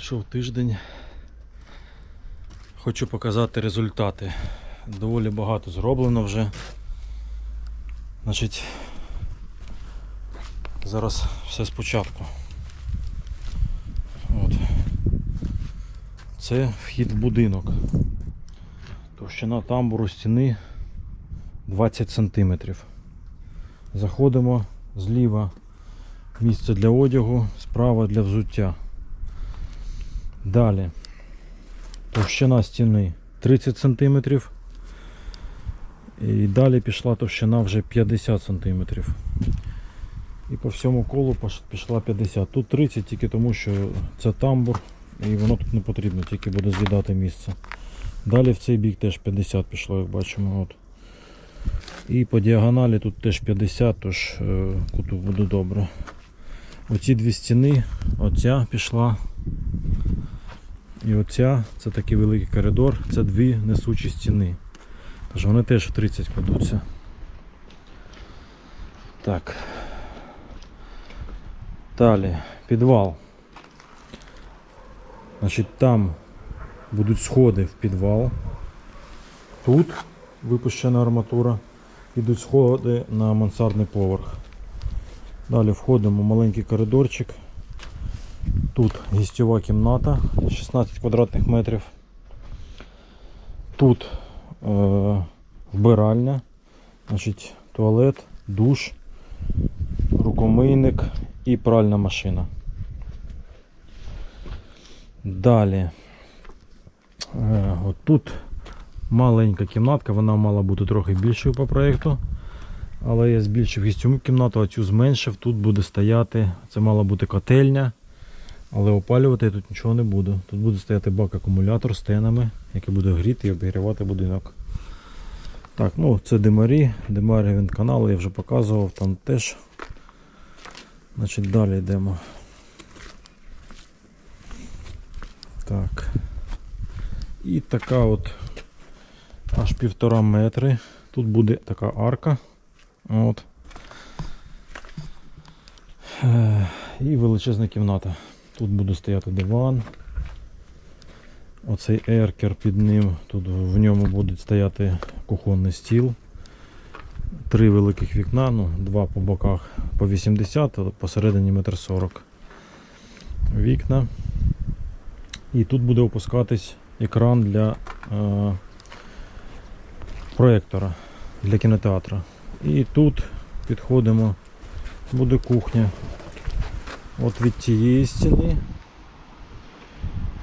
Пройшов тиждень. Хочу показати результати. Доволі багато зроблено вже. Значить, зараз все спочатку. От. Це вхід в будинок. Товщина тамбуру стіни 20 см. Заходимо зліва місце для одягу, справа для взуття. Далі. Товщина стіни 30 см. І далі пішла товщина вже 50 см. І по всьому колу пішла 50. Тут 30 тільки тому, що це тамбур і воно тут не потрібно, тільки буде з'їдати місце. Далі в цей бік теж 50 пішло, як бачимо. От. І по діагоналі тут теж 50, тож е, куту буде добре. Оці дві стіни, оця пішла. І оця, це такий великий коридор, це дві несучі стіни. Тож вони теж в 30 кладуться. Так. Далі, підвал. Значить, там будуть сходи в підвал. Тут випущена арматура. Ідуть сходи на мансардний поверх. Далі входимо в маленький коридорчик. Тут гістьова кімната 16 квадратних метрів. Тут е, вбиральня, значить, туалет, душ, рукомийник і пральна машина. Далі. Е, от тут маленька кімнатка, вона мала бути трохи більшою по проєкту. Але я збільшив гістьову кімнату, а цю зменшив. Тут буде стояти, це мала бути котельня. Але опалювати я тут нічого не буду. Тут буде стояти бак-акумулятор з тенами, який буде гріти і обігрівати будинок. Так, ну це димарі, димарі він канал, я вже показував, там теж. Значить, далі йдемо. Так. І така от аж півтора метри. Тут буде така арка. От. Е, І величезна кімната. Тут буде стояти диван. Оцей еркер під ним. Тут в ньому буде стояти кухонний стіл. Три великих вікна, ну, два по боках по 80, а посередині метр 40 вікна. І тут буде опускатись екран для е, проєктора для кінотеатра. І тут підходимо, буде кухня. От від цієї стіни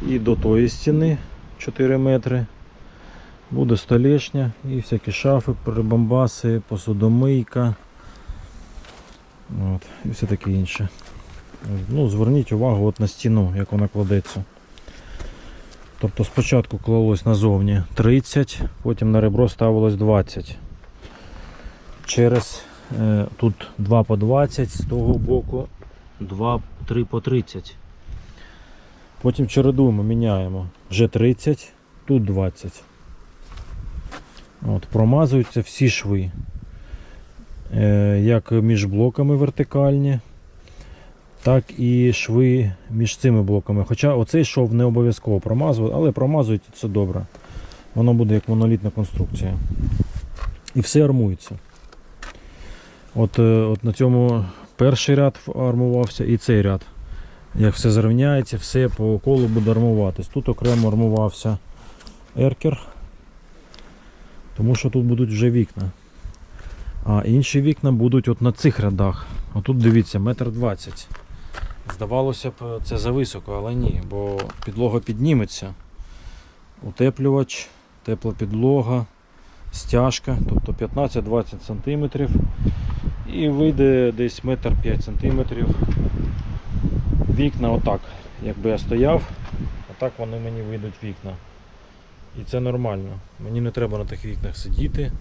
і до тої стіни 4 метри. Буде столешня і всякі шафи, прибамбаси, посудомийка. От, і все таке інше. Ну, Зверніть увагу от на стіну, як вона кладеться. Тобто спочатку клалось назовні 30, потім на ребро ставилось 20. Через е, тут 2 по 20, з того боку 2, 3 по 30. Потім чередуємо, міняємо. Вже 30, тут 20. От, Промазуються всі шви. Е, як між блоками вертикальні, так і шви між цими блоками. Хоча оцей шов не обов'язково промазувати, але промазують це добре. Воно буде як монолітна конструкція. І все армується. От, е, от на цьому перший ряд армувався і цей ряд. Як все зрівняється, все по колу буде армуватись. Тут окремо армувався еркер, тому що тут будуть вже вікна. А інші вікна будуть от на цих рядах. Отут дивіться, метр двадцять. Здавалося б, це зависоко, але ні, бо підлога підніметься. Утеплювач, тепла підлога, стяжка, тобто 15-20 см. І вийде десь метр 5 см. Вікна отак. Якби я стояв, отак вони мені вийдуть вікна. І це нормально. Мені не треба на тих вікнах сидіти.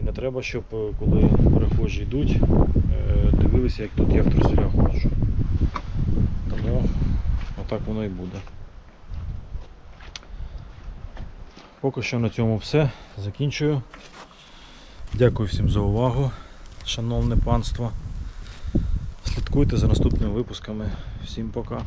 І не треба, щоб е, коли перехожі йдуть, е, дивилися, як тут я в труселях ходжу. Тому отак воно і буде. Поки що на цьому все. Закінчую. Дякую всім за увагу, шановне панство. Слідкуйте за наступними випусками. Всім пока.